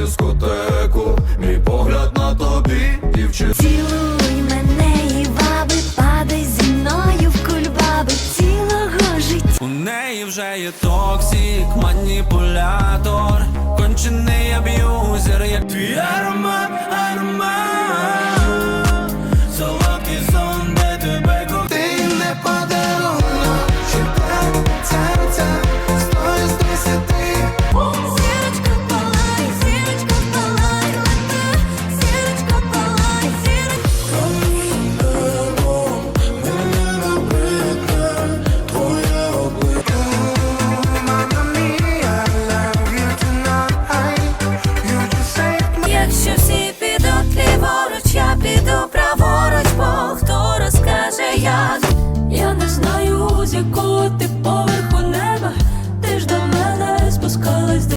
дискотеку, мій погляд на тобі, дівчина. Цілуй мене і ваби, падай зі мною в кульбаби цілого життя. У неї вже є токсик, маніпулятор, кончений аб'юзер, як твій друзі, ти повернеш.